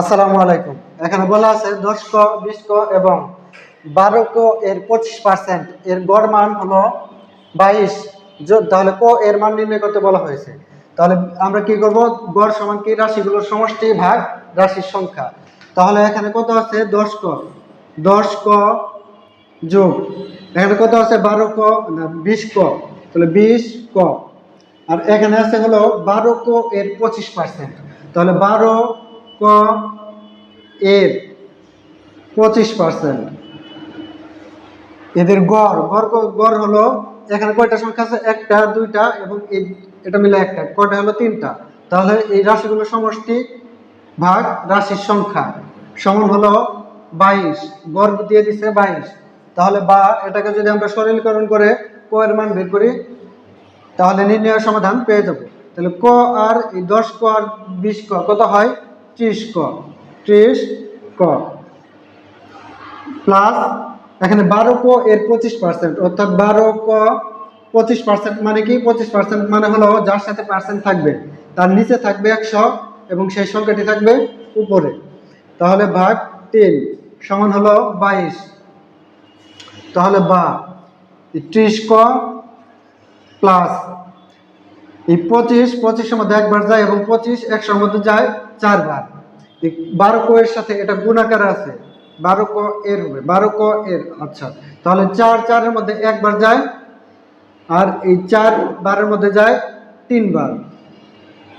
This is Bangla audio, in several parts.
আসসালামু আলাইকুম। এখানে বলা আছে দশ ক বিশ ক এবং বারো ক এর পঁচিশ পার্সেন্ট। এর গড় মান হলো বাইশ। তাহলে ক এর মান নির্ণয় করতে বলা হয়েছে। তাহলে আমরা কি করব? গড় সমান কি? রাশিগুলোর সমষ্টি ভাগ রাশির সংখ্যা। তাহলে এখানে কত আছে? দশ ক দশ ক যোগ। এখানে কত আছে? বারো ক না বিশ ক তাহলে বিশ ক আর এখানে আছে হলো বারো ক এর পঁচিশ পার্সেন্ট। তাহলে বারো ক এর পঁচিশ পার্সেন্ট এদের গড় গড় গড় হলো এখানে কয়টা সংখ্যা আছে? একটা, দুইটা এবং এটা মিলে একটা। কয়টা হলো তিনটা? তাহলে এই রাশিগুলোর সমষ্টি ভাগ রাশির সংখ্যা। সমান হলো বাইশ, গড় দিয়ে দিছে বাইশ। তাহলে বা এটাকে যদি আমরা সরলীকরণ করে ক এর মান বের করি, তাহলে নির্ণয় সমাধান পেয়ে যাব। তাহলে ক আর এই দশ ক আর বিশ ক কত হয়? ত্রিশ ক। ত্রিশ ক। প্লাস এখানে বারো ক এর পঁচিশ পার্সেন্ট অর্থাৎ বারো ক পঁচিশ পার্সেন্ট মানে কি? পঁচিশ পার্সেন্ট মানে হলো যার সাথে পার্সেন্ট থাকবে, তার নিচে থাকবে একশো এবং সেই সংখ্যাটি থাকবে উপরে। তাহলে ভাগ তিন সমান হলো বাইশ। তাহলে বা ত্রিশ ক প্লাস এই পঁচিশ, পঁচিশের মধ্যে একবার যায় এবং পঁচিশ একশোর মধ্যে যায় চারবার। বারো ক এর সাথে এটা গুণাকার আছে, বারো ক এর হবে, বারো ক এর আচ্ছা। তাহলে চার, চারের মধ্যে একবার যায়, আর এই চার বারের মধ্যে যায় তিনবার।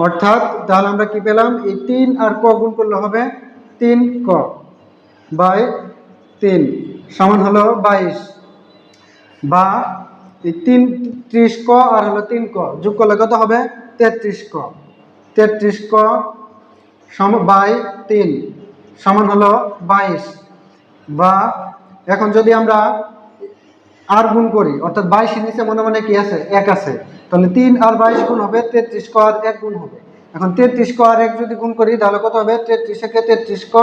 অর্থাৎ তাহলে আমরা কি পেলাম? এই তিন আর ক গুণ করলে হবে তিন ক বাই তিন, সমান হলো বাইশ। বা এই তিন ত্রিশ ক আর হলো তিন ক, যোগ করলে কত হবে? তেত্রিশ ক। তেত্রিশ ক সম, বাই তিন, সমান হলো বাইশ। বা এখন যদি আমরা আর গুণ করি, অর্থাৎ বাইশের নিচে মনে মনে কি আছে? এক আছে। তাহলে তিন আর বাইশ গুণ হবে তেত্রিশ ক আর এক গুণ হবে। এখন তেত্রিশ ক আর এক যদি গুণ করি, তাহলে কত হবে? তেত্রিশ একে তেত্রিশ ক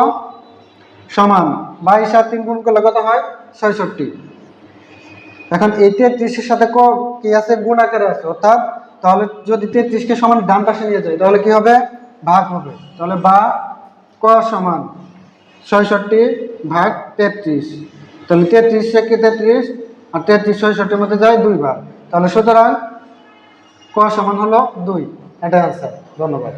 সমান বাইশ আর তিন গুণ করলে কত হয়? ছয়ষট্টি। এখন এই তেত্রিশের সাথে ক কি আছে? গুণ আকারে আছে। অর্থাৎ তাহলে যদি তেত্রিশকে সমান ডান পাশে নিয়ে যায় তাহলে কি হবে? ভাগ হবে। তাহলে বা ক সমান ছয়ষট্টি ভাগ তেত্রিশ। তাহলে তেত্রিশ থেকে তেত্রিশ আর তেত্রিশ ছয়ষট্টির মধ্যে যায় দুইবার তাহলে সুতরাং ক সমান হলো দুই। এটাই আনসার ধন্যবাদ।